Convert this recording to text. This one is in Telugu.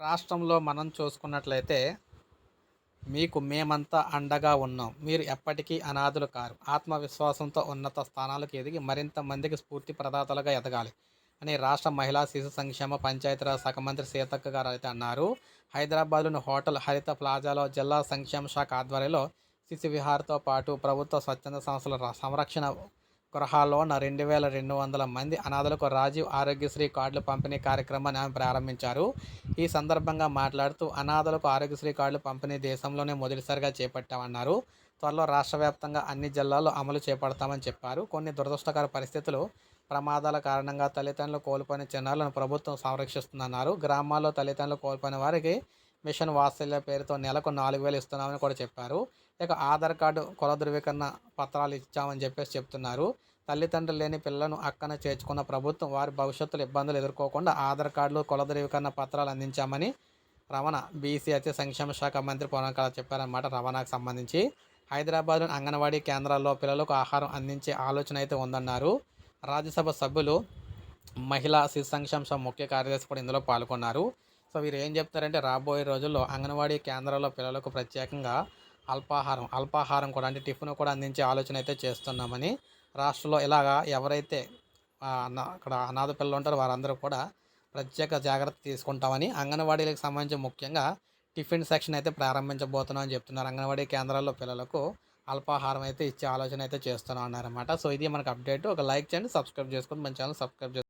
రాష్ట్రంలో మనం చూసుకున్నట్లయితే మీకు మేమంతా అండగా ఉన్నాం. మీరు ఎప్పటికీ అనాథులు కారు. ఆత్మవిశ్వాసంతో ఉన్నత స్థానాలకు ఎదిగి మరింత మందికి స్ఫూర్తి ప్రదాతలుగా ఎదగాలి అని రాష్ట్ర మహిళా శిశు సంక్షేమ పంచాయతీరాజ్ శాఖ మంత్రి సీతక్క గారు అయితే అన్నారు. హైదరాబాద్లోని హోటల్ హరిత ప్లాజాలో జిల్లా సంక్షేమ శాఖ ఆధ్వర్యంలో శిశు విహార్తో పాటు ప్రభుత్వ స్వచ్ఛంద సంస్థల సంరక్షణ గృహాల్లో ఉన్న రెండు వేల రెండు వందల మంది అనాథలకు రాజీవ్ ఆరోగ్యశ్రీ కార్డులు పంపిణీ కార్యక్రమాన్ని ఆమె ప్రారంభించారు. ఈ సందర్భంగా మాట్లాడుతూ అనాథలకు ఆరోగ్యశ్రీ కార్డులు పంపిణీ దేశంలోనే మొదటిసారిగా చేపట్టామన్నారు. త్వరలో రాష్ట్ర వ్యాప్తంగా అన్ని జిల్లాల్లో అమలు చేపడతామని చెప్పారు. కొన్ని దురదృష్టకర పరిస్థితులు ప్రమాదాల కారణంగా తల్లిదండ్రులు కోల్పోయిన చిన్నారులను ప్రభుత్వం సంరక్షిస్తుందన్నారు. గ్రామాల్లో తల్లిదండ్రులు కోల్పోయిన వారికి మిషన్ వాత్సల్య పేరుతో నెలకు నాలుగు వేలు ఇస్తున్నామని కూడా చెప్పారు. ఇక ఆధార్ కార్డు కుల ధృవీకరణ పత్రాలు ఇచ్చామని చెప్పేసి చెప్తున్నారు. తల్లిదండ్రులు లేని పిల్లలను అక్కన చేర్చుకున్న ప్రభుత్వం వారి భవిష్యత్తులో ఇబ్బందులు ఎదుర్కోకుండా ఆధార్ కార్డులు కుల ధృవీకరణ పత్రాలు అందించామని రవాణా బీసీ అయితే సంక్షేమ శాఖ మంత్రి పవన్ కళ్యాణ్ చెప్పారన్నమాట రవాణాకు సంబంధించి. హైదరాబాద్లోని అంగన్వాడీ కేంద్రాల్లో పిల్లలకు ఆహారం అందించే ఆలోచన అయితే ఉందన్నారు. రాజ్యసభ సభ్యులు మహిళా శిశు సంక్షేమ ముఖ్య కార్యదర్శి కూడా ఇందులో పాల్గొన్నారు. సో వీరు ఏం చెప్తారంటే రాబోయే రోజుల్లో అంగన్వాడీ కేంద్రాల్లో పిల్లలకు ప్రత్యేకంగా అల్పాహారం అల్పాహారం కూడా అంటే టిఫిన్ కూడా అందించే ఆలోచన అయితే చేస్తున్నామని రాష్ట్రంలో ఇలాగా ఎవరైతే అక్కడ అనాథ పిల్లలు ఉంటారో వారందరూ కూడా ప్రత్యేక జాగ్రత్త తీసుకుంటామని అంగన్వాడీలకు సంబంధించి ముఖ్యంగా టిఫిన్ సెక్షన్ అయితే ప్రారంభించబోతున్నామని చెప్తున్నారు. అంగన్వాడీ కేంద్రాల్లో పిల్లలకు అల్పాహారం అయితే ఇచ్చే ఆలోచన అయితే చేస్తున్నాం అన్నారన్నమాట. సో ఇది మనకు అప్డేట్. ఒక లైక్ చేయండి సబ్స్క్రైబ్ చేసుకొని మన ఛానల్ సబ్స్క్రైబ్ చేసుకోండి.